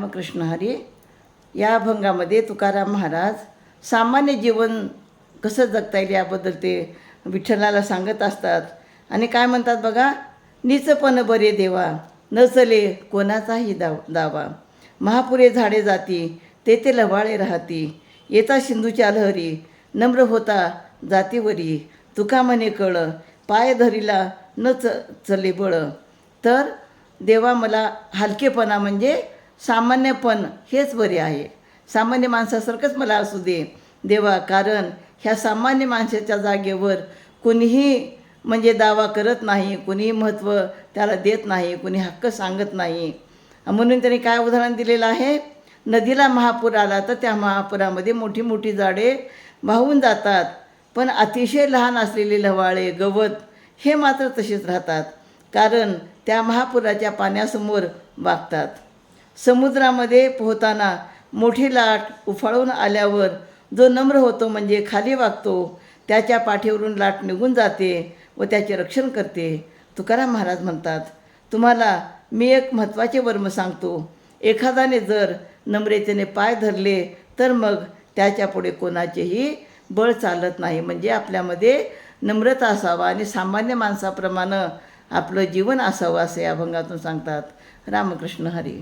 रामकृष्ण हरी या अभंगामध्ये तुकाराम महाराज सामान्य जीवन कसं जगता येईल याबद्दल ते विठ्ठलाला सांगत असतात. आणि काय म्हणतात बघा निचपण बरे देवा न चले कोणाचाही दाव दावा. महापुरे झाडे जाती तेथे लवाळे राहती. येता सिंधूच्या लहरी नम्र होता जातीवरी. तुका म्हणे कळ पाय धरीला न च चले बळ. तर देवा मला हलकेपणा म्हणजे सामान्यपण हेच बरे आहे. सामान्य माणसासारखंच मला असू दे. देवा कारण ह्या सामान्य माणसाच्या जागेवर कुणीही म्हणजे दावा करत नाही कुणीही महत्त्व त्याला देत नाही कुणी हक्क सांगत नाही. म्हणून त्यांनी काय उदाहरण दिलेलं आहे? नदीला महापूर आला तर त्या महापुरामध्ये मोठी मोठी झाडे वाहून जातात. पण अतिशय लहान असलेले लवाळे गवत हे मात्र तसेच राहतात. कारण त्या महापुराच्या पाण्यासमोर वागतात. समुद्रामध्ये पोहताना मोठी लाट उफाळून आल्यावर जो नम्र होतो म्हणजे खाली वागतो त्याच्या पाठीवरून लाट निघून जाते व त्याचे रक्षण करते. तुकाराम महाराज म्हणतात तुम्हाला मी एक महत्त्वाचे वर्म सांगतो. एखाद्याने जर नम्रतेने पाय धरले तर मग त्याच्यापुढे कोणाचेही बळ चालत नाही. म्हणजे आपल्यामध्ये नम्रता असावा आणि सामान्य माणसाप्रमाणे आपलं जीवन असावं असे या अभंगातून सांगतात. रामकृष्ण हरी.